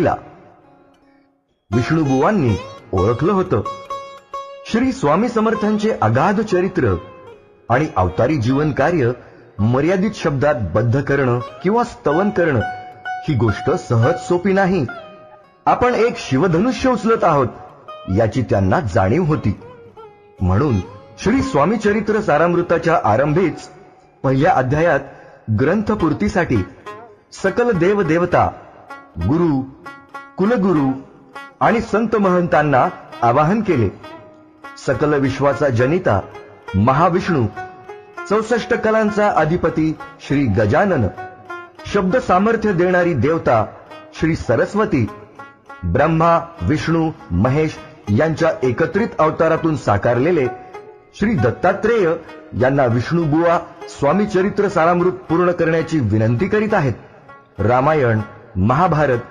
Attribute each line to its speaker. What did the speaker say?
Speaker 1: स्वामीला विष्णुबुवांनी ओळखलं होतं. श्री स्वामी समर्थांचे अगाध चरित्र आणि अवतारी जीवन कार्य मर्यादित शब्दात बद्ध करणं किंवा स्तवन करणं ही गोष्ट सहज सोपी नाही. आपण एक शिवधनुष्य उचलत आहोत याची त्यांना जाणीव होती. म्हणून श्री स्वामी चरित्र सारामृताच्या आरंभीच पहिल्या अध्यायात ग्रंथपूर्तीसाठी सकल देवदेवता गुरु कुलगुरु आणि संत महंतांना आवाहन केले. सकल विश्वाचा जनिता महाविष्णू चौसष्ट कलांचा अधिपती श्री गजानन शब्द सामर्थ्य देणारी देवता श्री सरस्वती ब्रह्मा विष्णू महेश यांच्या एकत्रित अवतारातून साकारलेले श्री दत्तात्रेय यांना विष्णुबुवा स्वामी चरित्र सारामृत पूर्ण करण्याची विनंती करीत आहेत. रामायण महाभारत